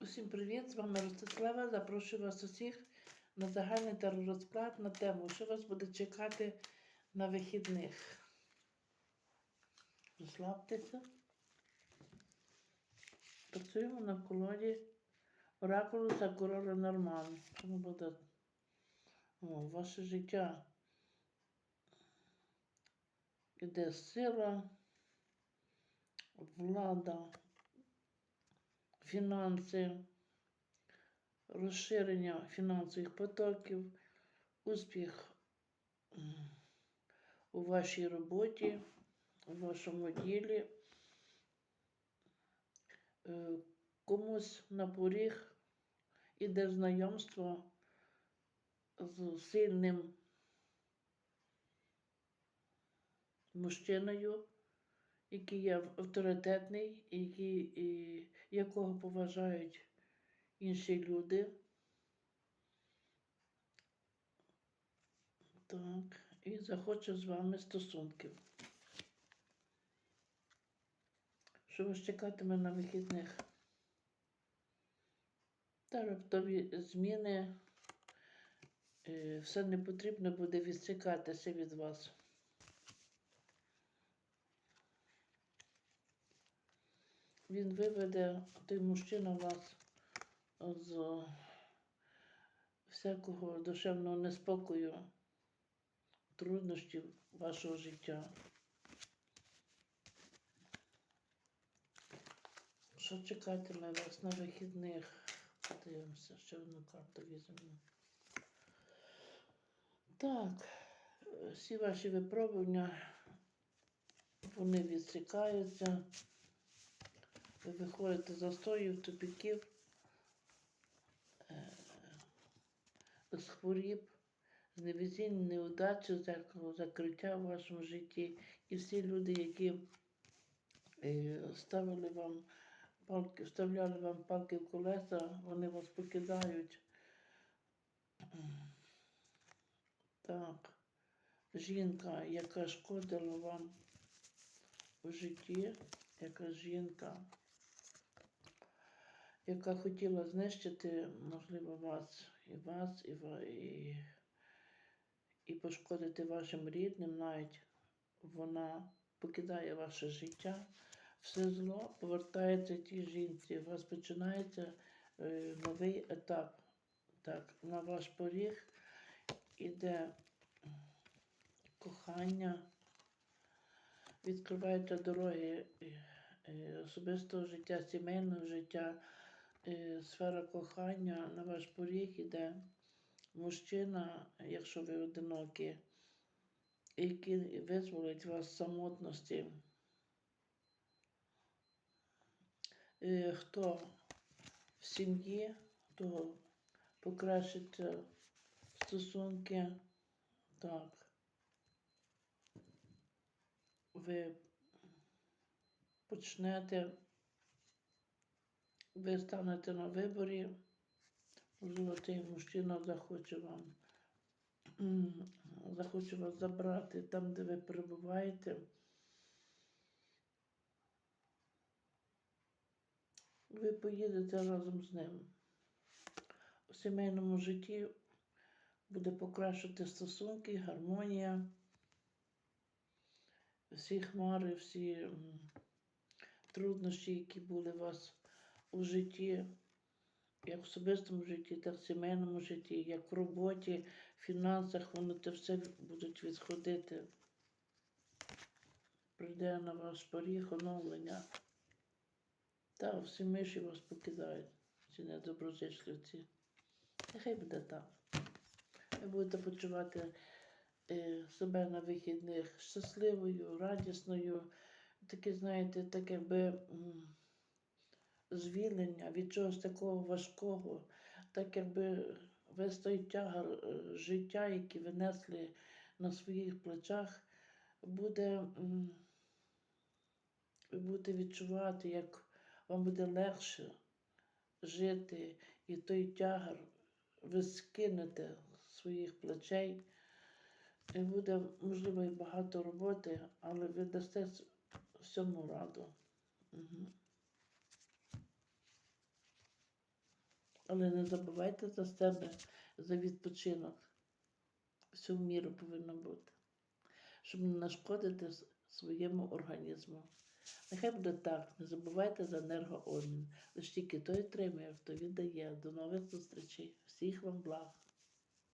Усім привіт! З вами Ростислава. Запрошую вас усіх на загальний теророзклад на тему, що вас буде чекати на вихідних. Розслабтеся. Працюємо на колоді оракулу за королю Норман. Що ми буде О, ваше життя. Іде сила, влада, фінанси, розширення фінансових потоків, успіх у вашій роботі, у вашому ділі. Е, Комусь на поріг іде знайомство з сильним мужчиною, який є авторитетний, який, і, якого поважають інші люди. Так, і захоче з вами стосунків. Що вас чекатиме на вихідних? Та раптові зміни. Е, Все не потрібно буде відсікатися від вас. Він виведе той мужчина вас з всякого душевного неспокою, труднощів вашого життя. Що чекатиме вас на вихідних? Подивимося, ще одну карту візьмемо. Так, е, всі ваші випробування, вони відсікаються. Ви з застоїв, тупіків, е, з хворіб, з невезінь, неудачі, всякого закриття в вашому житті. І всі люди, які е, ставили вам палки, вставляли вам палки в колеса, вони вас покидають. Так, жінка, яка шкодила вам у житті, яка жінка, яка хотіла знищити, можливо, вас і вас, і, і, і пошкодити вашим рідним, навіть вона покидає ваше життя. Все зло повертається тій жінці. У вас починається е, новий етап. Так, на ваш поріг іде кохання, відкриваються дороги е, е, особистого життя, сімейного життя, сфера кохання, на ваш поріг іде мужчина, якщо ви одинокі, який визволить вас з самотності. Е, Хто в сім'ї, то покращиться стосунки. Так. Ви почнете, ви станете на виборі, цей мужчина захоче вам, захоче вас забрати там, де ви перебуваєте. Ви поїдете разом з ним. У сімейному житті буде покращити стосунки, гармонія, всі хмари, всі труднощі, які були у вас у житті, як в особистому житті, так в сімейному житті, як в роботі, в фінансах, вони це все будуть відходити. Прийде на ваш поріг оновлення. Та всі миші вас покидають, ці недоброзичливці. Нехай буде так. Ви будете почувати е, себе на вихідних щасливою, радісною, таке, знаєте, так якби звільнення від чогось такого важкого, так якби весь той тягар е, життя, який ви несли на своїх плечах, буде, ви будете відчувати, як вам буде легше жити, і той тягар ви скинете з своїх плечей. І буде, можливо, і багато роботи, але ви дасте всьому раду. Угу. Але не забувайте за себе, за відпочинок. Всю міру повинно бути, щоб не нашкодити своєму організму. Нехай буде так, не забувайте за енергообмін. Лиш тільки той отримує, хто віддає. До нових зустрічей. Всіх вам благ.